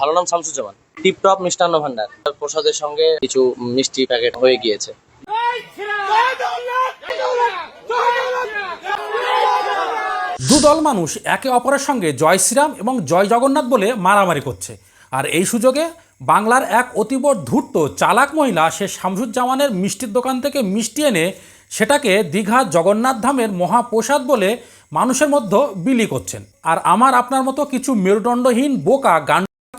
ভালো নাম শামসুজ্জামান। টিপটপ মিষ্টান্ন ভান্ডার। প্রসাদের সঙ্গে কিছু মিষ্টি প্যাকেট হয়ে গিয়েছে। দুদল মানুষ একে অপরের সঙ্গে জয় শ্রীরাম এবং জয় জগন্নাথ বলে মারামারি করছে। আর এই সুযোগে বাংলার এক অতীব ধূর্ত, চালাক মহিলা সে শামসুজ্জামানের মিষ্টির দোকান থেকে মিষ্টি এনে সেটাকে দীঘা জগন্নাথ ধামের মহাপ্রসাদ বলে মানুষের মধ্যে বিলি করছেন। আর আমার আপনার মতো কিছু মেরুদণ্ডহীন বোকা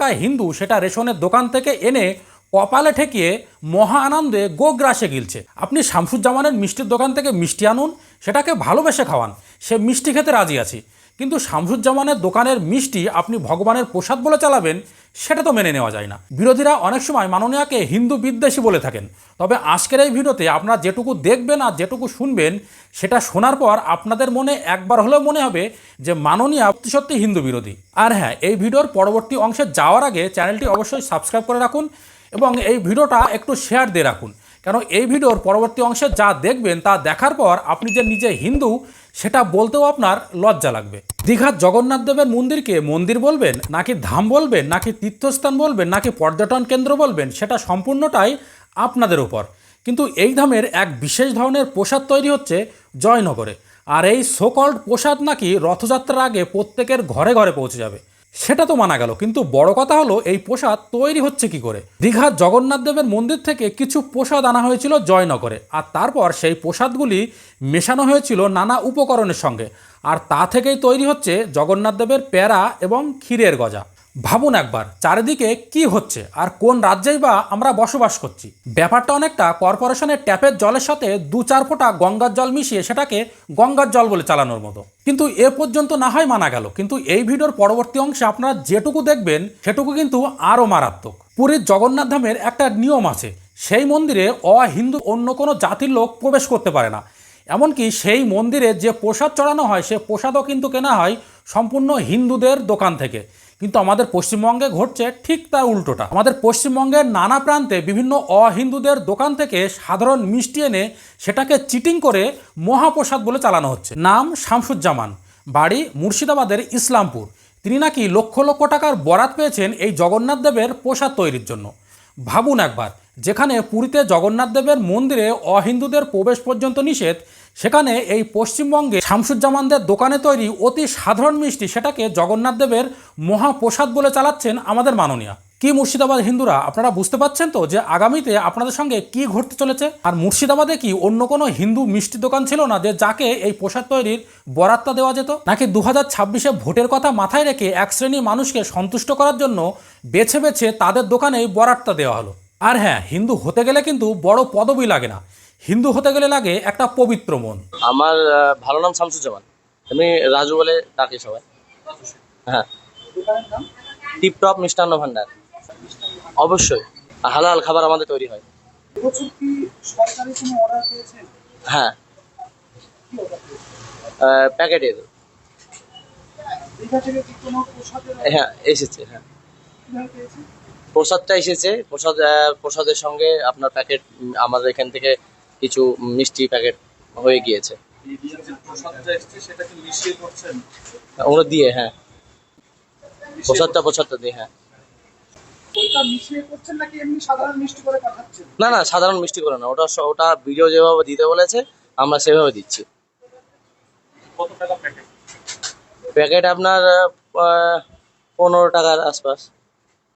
গান্ডা হিন্দু সেটা রেশনের দোকান থেকে এনে কপালে ঠেকিয়ে মহা আনন্দে গোগ্রাসে গিলছে। আপনি শামসুজ্জামানের মিষ্টির দোকান থেকে মিষ্টি আনুন, সেটাকে ভালোবেসে খাওয়ান। সে মিষ্টি খেতে রাজি আছি। কিন্তু শামসুজ্জামানের দোকানের মিষ্টি আপনি ভগবানের প্রসাদ বলে চালাবেন, সেটা তো মেনে নেওয়া যায় না। বিরোধীরা অনেক সময় মাননীয়াকে হিন্দু বিদ্বেষী বলে থাকেন। তবে আজকের এই ভিডিওতে আপনারা যেটুকু দেখবেন আর যেটুকু শুনবেন, সেটা শোনার পর আপনাদের মনে একবার হলেও মনে হবে যে মাননীয়া সত্যি সত্যি হিন্দু বিরোধী। আর হ্যাঁ এই ভিডিওর পরবর্তী অংশে যাওয়ার আগে চ্যানেলটি অবশ্যই সাবস্ক্রাইব করে রাখুন এবং এই ভিডিওটা একটু শেয়ার দিয়ে রাখুন। কেন এই ভিডিওর পরবর্তী অংশে যা দেখবেন তা দেখার পর আপনি যে নিজে হিন্দু, সেটা বলতেও আপনার লজ্জা লাগবে। দীঘার জগন্নাথ দেবের মন্দিরকে মন্দির বলবেন, নাকি ধাম বলবেন, নাকি তীর্থস্থান বলবেন, নাকি পর্যটন কেন্দ্র বলবেন, সেটা সম্পূর্ণটাই আপনাদের উপর। কিন্তু এই ধামের এক বিশেষ ধরনের প্রসাদ তৈরি হচ্ছে জয়নগরে। আর এই সোকল্ড প্রসাদ নাকি রথযাত্রার আগে প্রত্যেকের ঘরে ঘরে পৌঁছে যাবে। সেটা তো মানা গেল। কিন্তু বড় কথা হলো, এই প্রসাদ তৈরি হচ্ছে কি করে? দীঘার জগন্নাথ দেবের মন্দির থেকে কিছু প্রসাদ আনা হয়েছিল জয়নগরে, আর তারপর সেই প্রসাদগুলি মেশানো হয়েছিল নানা উপকরণের সঙ্গে। আর তা থেকেই তৈরি হচ্ছে জগন্নাথ দেবের প্যারা এবং ক্ষীরের গজা। ভাবুন একবার, চারিদিকে কি হচ্ছে আর কোন রাজ্যেই বা আমরা বসবাস করছি। ব্যাপারটা অনেকটা কর্পোরেশনের ট্যাপের জলের সাথে দু চার ফোঁটা গঙ্গার জল মিশিয়ে সেটাকে গঙ্গার জল বলে চালানোর মতো। কিন্তু এ পর্যন্ত না হয় মানা গেল, কিন্তু এই ভিডিওর পরবর্তী অংশে আপনারা যেটুকু দেখবেন, সেটুকু কিন্তু আরও মারাত্মক। পুরীর জগন্নাথ ধামের একটা নিয়ম আছে, সেই মন্দিরে অহিন্দু অন্য কোনো জাতির লোক প্রবেশ করতে পারে না। এমনকি সেই মন্দিরে যে প্রসাদ চড়ানো হয়, সে প্রসাদও কিন্তু কেনা হয় সম্পূর্ণ হিন্দুদের দোকান থেকে। কিন্তু আমাদের পশ্চিমবঙ্গে ঘটছে ঠিক তার উল্টোটা। আমাদের পশ্চিমবঙ্গের নানা প্রান্তে বিভিন্ন অহিন্দুদের দোকান থেকে সাধারণ মিষ্টি এনে সেটাকে চিটিং করে মহাপ্রসাদ বলে চালানো হচ্ছে। নাম শামসুজ্জামান। বাড়ি মুর্শিদাবাদের ইসলামপুর। তিনি নাকি লক্ষ লক্ষ টাকার বরাত পেয়েছেন এই জগন্নাথ দেবের প্রসাদ তৈরির জন্য। ভাবুন একবার, যেখানে পুরীতে জগন্নাথ দেবের মন্দিরে অহিন্দুদের প্রবেশ পর্যন্ত নিষেধ, সেখানে এই পশ্চিমবঙ্গে শামসুজ্জামানদের দোকানে তৈরি অতি সাধারণ মিষ্টি, সেটাকে জগন্নাথ দেবের মহাপ্রসাদ বলে চালাচ্ছেন আমাদের মাননীয়া। কি মুর্শিদাবাদ হিন্দুরা? আপনারা বুঝতে পারছেন তো যে আগামীতে আপনাদের সঙ্গে কি ঘটতে চলেছে? আর মুর্শিদাবাদে কি অন্য কোনো হিন্দু মিষ্টি দোকান ছিল না যে যাকে এই পোশাক তৈরির বরাতটা দেওয়া যেত? নাকি দু হাজার ছাব্বিশে ভোটের কথা মাথায় রেখে এক শ্রেণির মানুষকে সন্তুষ্ট করার জন্য বেছে বেছে তাদের দোকানেই বরাতটা দেওয়া হলো? আর হ্যাঁ হিন্দু হতে গেলে কিন্তু বড় পদবি লাগে না। হিন্দু হতে গেলে লাগে একটা পবিত্র মন। আমার ভালো নাম শামসুজ্জামান। আমি রাজু বলে ডাকি সবাই। হ্যাঁ। টিপটপ মিষ্টান্ন ভান্ডার। অবশ্যই। হালাল খাবার আমাদের তৈরি হয়। হ্যাঁ। প্যাকেটের। হ্যাঁ এসেছে হ্যাঁ। প্রসাদটা এসেছে। প্রসাদ প্রসাদের সঙ্গে আপনার প্যাকেট আমাদের এখান থেকে কিছু মিষ্টি প্যাকেট হয়ে গিয়েছে। ওগুলো দিয়ে হ্যাঁ। প্রসাদটা প্রসাদটা দিয়ে হ্যাঁ ওটা মিশিয়ে করছেন নাকি এমনি সাধারণ মিষ্টি করে পাঠাচ্ছেন না না সাধারণ মিষ্টি করে না। ওটা স- ওটা ভিডিও যেভাবে দিতে বলেছে আমরা সেভাবে দিচ্ছি। প্যাকেট প্যাকেট আপনার আহ, পনেরো টাকার আশপাশ।